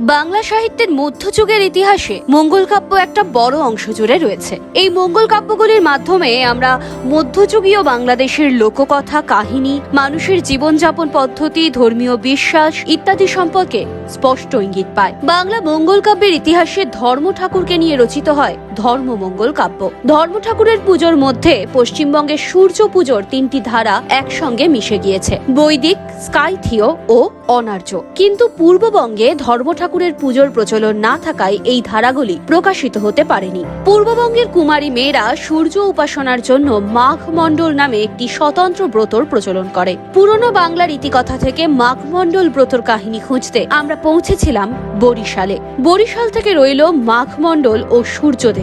বাংলা সাহিত্যের মধ্যযুগের ইতিহাসে মঙ্গল কাব্য একটা বড় অংশ জুড়ে রয়েছে। এই মঙ্গল কাব্যগুলির মাধ্যমে আমরা মধ্যযুগীয় বাংলাদেশের লোককথা, কাহিনী, মানুষের জীবনযাপন পদ্ধতি, ধর্মীয় বিশ্বাস ইত্যাদি সম্পর্কে স্পষ্ট ইঙ্গিত পায়। বাংলা মঙ্গল কাব্যের ইতিহাসে ধর্ম ঠাকুরকে নিয়ে রচিত হয় ধর্ম মঙ্গল কাব্য। ধর্ম ঠাকুরের পুজোর মধ্যে পশ্চিমবঙ্গের সূর্য পুজোর তিনটি ধারা একসঙ্গে মিশে গিয়েছে, বৈদিক, স্কাইথিয় ও অনার্য। কিন্তু পূর্ববঙ্গে ধর্ম ঠাকুরের পুজোর প্রচলন না থাকায় এই ধারাগুলি প্রকাশিত হতে পারেনি। পূর্ববঙ্গের কুমারী মেয়েরা সূর্য উপাসনার জন্য মাঘ মণ্ডল নামে একটি স্বতন্ত্র ব্রতর প্রচলন করে। পুরনো বাংলার ইতিকথা থেকে মাঘ মণ্ডল ব্রতর কাহিনী খুঁজতে আমরা পৌঁছেছিলাম বরিশালে। বরিশাল থেকে রইল মাঘ মণ্ডল ও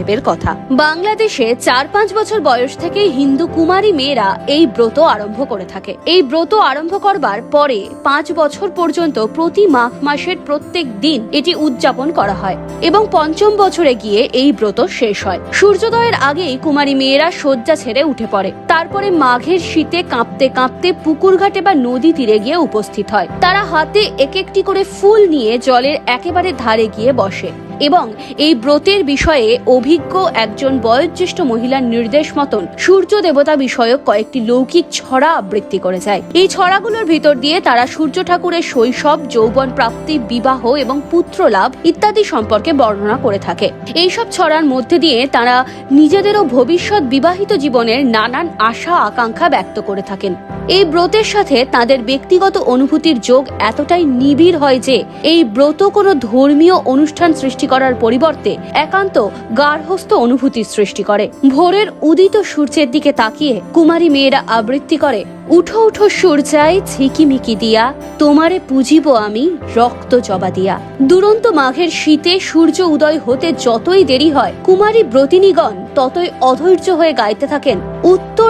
সূর্যদেবের কথা। বাংলাদেশে চার পাঁচ বছর বয়স থেকে হিন্দু কুমারী মেয়েরা এই ব্রত আরম্ভ করে থাকে। এই ব্রত আরম্ভ করবার পরে পাঁচ বছর পর্যন্ত প্রতি মাঘ মাসের প্রত্যেক দিন এটি উদযাপন করা হয় এবং পঞ্চম বছরে গিয়ে এই ব্রত শেষ হয়। সূর্যোদয়ের আগেই কুমারী মেয়েরা শয্যা ছেড়ে উঠে পড়ে। তারপরে মাঘের শীতে কাঁপতে কাঁপতে পুকুর ঘাটে বা নদী তীরে গিয়ে উপস্থিত হয়। তারা হাতে এক একটি করে ফুল নিয়ে জলের একেবারে ধারে গিয়ে বসে। এবং এই ব্রতের বিষয়ে অভিজ্ঞ একজন বয়োজ্যেষ্ঠ মহিলার নির্দেশ মতন সূর্য দেবতা বিষয়ক কয়েকটি লৌকিক ছড়া আবৃত্তি করে যায়। এই ছড়াগুলোর ভিতর দিয়ে তারা সূর্য ঠাকুরের শৈশব, যৌবন প্রাপ্তি, বিবাহ এবং পুত্র লাভ ইত্যাদি সম্পর্কে বর্ণনা করে থাকে। এইসব ছড়ার মধ্যে দিয়ে তারা নিজেদেরও ভবিষ্যৎ বিবাহিত জীবনের নানান আশা, আকাঙ্ক্ষা ব্যক্ত করে থাকেন। এই ব্রতের সাথে তাদের ব্যক্তিগত অনুভূতির যোগ এতটাই নিবিড় হয় যে এই ব্রত কোনো ধর্মীয় অনুষ্ঠান সৃষ্টি করার পরিবর্তে একান্ত গার্হস্থ অনুভূতির সৃষ্টি করে। ভোরের উদিত সূর্যের দিকে তাকিয়ে কুমারী মেয়েরা আবৃত্তি করে, উঠো উঠো সূর্যায়, ঝিকিমিকি দিয়া, তোমারে পুজিব আমি রক্ত জবা দিয়া। দুরন্ত মাঘের শীতে সূর্য উদয় হতে যতই দেরি হয়, কুমারী ব্রতিনীগণ ততই অধৈর্য হয়ে গাইতে থাকেন।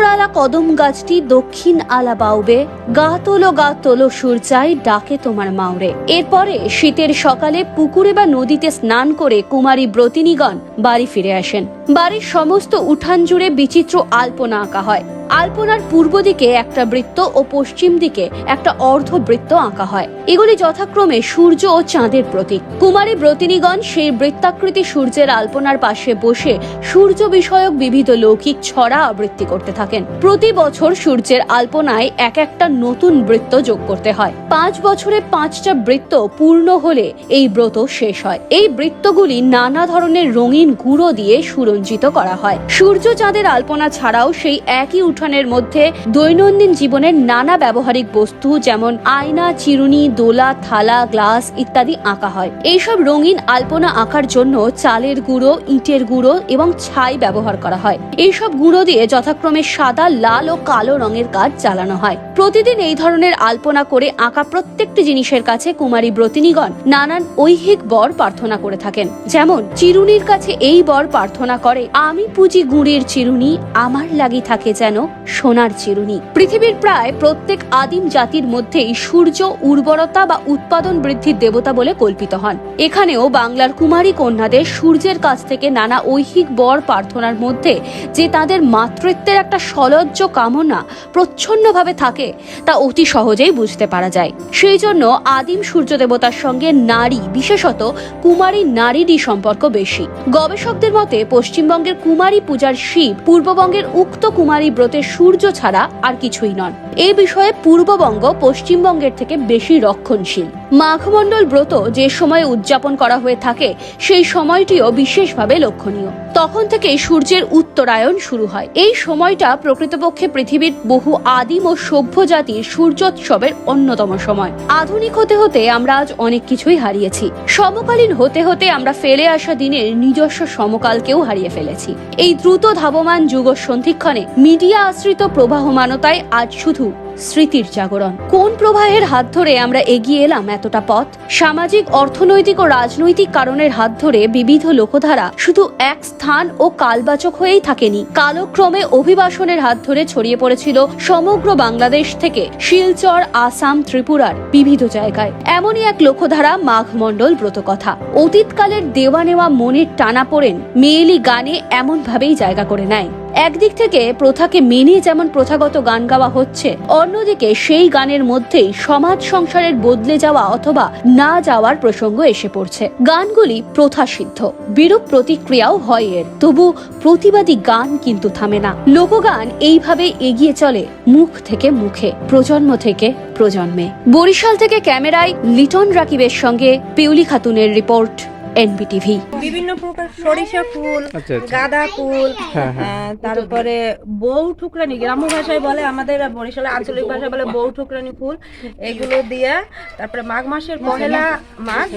আলা কদম গাছটি দক্ষিণ আলা বাউবে, গা তোলো গা তোলো সূর্যায় ডাকে তোমার মাউরে। এরপরে শীতের সকালে পুকুরে বা নদীতে স্নান করে কুমারী ব্রতিনীগণ বাড়ি ফিরে আসেন। বাড়ির সমস্ত উঠান জুড়ে বিচিত্র আলপনা আঁকা হয়। আলপনার পূর্ব দিকে একটা বৃত্ত ও পশ্চিম দিকে একটা অর্ধ বৃত্ত আঁকা হয়। এগুলি যথাক্রমে সূর্য ও চাঁদের প্রতীক। কুমারী ব্রতিনীগণ সেই বৃত্তাকৃতি সূর্যের আলপনার পাশে বসে সূর্য বিষয়ক বিবিধ লৌকিক ছড়া আবৃত্তি করতে থাকেন। প্রতি বছর সূর্যের আলপনায় এক একটা নতুন বৃত্ত যোগ করতে হয়। পাঁচ বছরে পাঁচটা বৃত্ত পূর্ণ হলে এই ব্রত শেষ হয়। এই বৃত্তগুলি নানা ধরনের রঙিন গুঁড়ো দিয়ে সুরঞ্জিত করা হয়। সূর্য চাঁদের আলপনা ছাড়াও সেই একই উঠানের মধ্যে দৈনন্দিন জীবনের নানা ব্যবহারিক বস্তু যেমন আয়না, চিরুনি, দোলা, থালা, গ্লাস ইত্যাদি আঁকা হয়। এইসব রঙিন আলপনা আঁকার জন্য চালের গুঁড়ো, ইটের গুঁড়ো এবং ছাই ব্যবহার করা হয়। এইসব গুঁড়ো দিয়ে যথাক্রমে সাদা, লাল ও কালো রঙের কাজ চালানো হয়। প্রতিদিন এই ধরনের আলপনা করে আঁকা প্রত্যেকটি জিনিসের কাছে কুমারী ব্রতিনীগণ নানান ঐহিক বর প্রার্থনা করে থাকেন। যেমন, চিরুনির কাছে এই বর প্রার্থনা করে, আমি পুঁজি গুঁড়ির চিরুনি, আমার লাগি থাকে যেন সোনার চিরুনি। পৃথিবীর প্রায় প্রত্যেক আদিম জাতির মধ্যেই সূর্য উর্বরতা বা উৎপাদন বৃদ্ধির দেবতা বলে কল্পিত হন। এখানেও বাংলার কুমারী কন্যাদের সূর্যের কাছ থেকে নানা ঐহিক বর প্রার্থনার মধ্যে যে তাদের মাতৃত্বের একটা সলজ্জ কামনা প্রচ্ছন্নভাবে থাকে, তা অতি সহজেই বুঝতে পারা যায়। সেই জন্য আদিম সূর্য দেবতার সঙ্গে নারী, বিশেষত কুমারী নারীরই সম্পর্ক বেশি। গবেষকদের মতে, পশ্চিমবঙ্গের কুমারী পূজার শিব পূর্ববঙ্গের উক্ত কুমারী ব্রতের সূর্য ছাড়া আর কিছুই নন। এ বিষয়ে পূর্ববঙ্গ পশ্চিমবঙ্গের থেকে বেশি রক্ষণশীল। মাঘমণ্ডল ব্রত যে সময় উদযাপন করা হয়ে থাকে, সেই সময়টিও বিশেষভাবে লক্ষণীয়। তখন থেকে সূর্যের উত্তরায়ণ শুরু হয়। এই সময়টা প্রকৃতপক্ষে পৃথিবীর বহু আদিম ও সভ্য জাতির সূর্যোৎসবের অন্যতম সময়। আধুনিক হতে হতে আমরা আজ অনেক কিছুই হারিয়েছি। সমকালীন হতে হতে আমরা ফেলে আসা দিনের নিজস্ব সমকালকেও হারিয়ে ফেলেছি। এই দ্রুত ধাবমান যুগ সন্ধিক্ষণে মিডিয়া আশ্রিত প্রবাহমানতায় আজ শুধু স্মৃতির জাগরণ। কোন প্রবাহের হাত ধরে আমরা এগিয়ে এলাম এতটা পথ? সামাজিক, অর্থনৈতিক ও রাজনৈতিক কারণের হাত ধরে বিবিধ লোকধারা শুধু এক স্থান ও কালবাচক হয়েই থাকেনি। কালক্রমে অভিবাসনের হাত ধরে ছড়িয়ে পড়েছিল সমগ্র বাংলাদেশ থেকে শিলচর, আসাম, ত্রিপুরার বিবিধ জায়গায়। এমনই এক লোকধারা মাঘমণ্ডল ব্রতকথা অতীতকালের দেওয়া নেওয়া মনের টানা পড়েন, মেয়েলি গানে এমনভাবেই জায়গা করে নেয়। একদিক থেকে প্রথাকে মেনে যেমন প্রথাগত গান গাওয়া হচ্ছে অন্যদিকে সেই গানের মধ্যেই সমাজ সংসারের বদলে যাওয়া অথবা না যাওয়ার প্রসঙ্গ এসে পড়ছে। গানগুলি প্রথাসিদ্ধ। বিরূপ প্রতিক্রিয়াও হয় এর। তবু প্রতিবাদী গান কিন্তু থামে না। লোকগান এইভাবে এগিয়ে চলে মুখ থেকে মুখে, প্রজন্ম থেকে প্রজন্মে। বরিশাল থেকে ক্যামেরায় লিটন রাকিবের সঙ্গে পিউলি খাতুনের রিপোর্ট। এনবিটিভি। বিভিন্ন প্রকার সরিষা ফুল আচ্ছা, আচ্ছা। গাঁদা ফুল হ্যাঁ, তারপরে বউ ঠুকরানি গ্রাম্য ভাষায় বলে আমাদের বরিশালে আঞ্চলিক ভাষায় বলে বউ ঠুকরানি ফুল এগুলো দিয়ে তারপরে মাঘ মাসের পহেলা মাঘ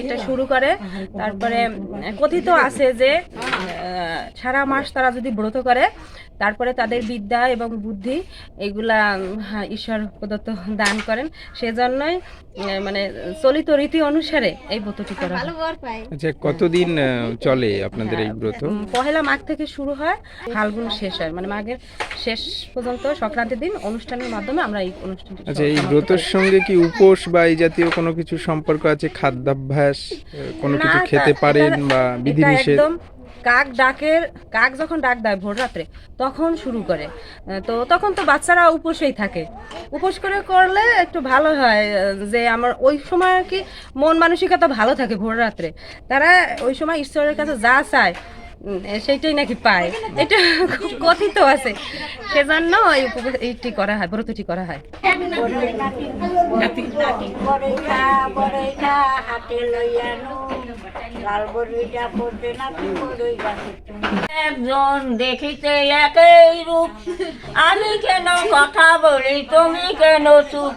এটা শুরু করে। তারপরে কথিত আছে যে আহ, সারা মাস তারা যদি ব্রত করে তারপরে তাদের বিদ্যা এবং বুদ্ধি এগুলা হ্যাঁ, ঈশ্বর প্রদত্ত দান করেন। সেজন্যই মানে চলিত রীতি অনুসারে এই ব্রতটি করা হয়। আচ্ছা কতদিন চলে আপনাদের এই ব্রত? পহেলা মাঘ থেকে শুরু হয় ফাল্গুন শেষ হয়। মানে মাঘের শেষ পর্যন্ত সংক্রান্তির দিন অনুষ্ঠানের মাধ্যমে আমরা এই অনুষ্ঠানটি আচ্ছা এই ব্রতর সঙ্গে কি উপোস বা এই জাতীয় কোনো কিছু সম্পর্ক আছে? খাদ্যাভ্যাস কোনো কিছু খেতে পারেন বা এটা বিধিনিষেধ? একদম কাক ডাকের, কাক যখন ডাক দেয় ভোর রাত্রে, তখন শুরু করে। তো তখন তো বাচ্চারা উপোসেই থাকে। উপোস করে করলে একটু ভালো হয় যে আমার ওই সময় আর কি মন মানসিকতা ভালো থাকে ভোর রাত্রে। তারা ওই সময় ঈশ্বরের কাছে যা চায় সেইটাই নাকি পায়? এটা খুব কথিত আছে। সেজন্য এইটি করা হয়, ব্রতটি করা হয়। একজন দেখিতে একই রূপ। আমি কেন কথা বলি, তুমি কেন চুপ?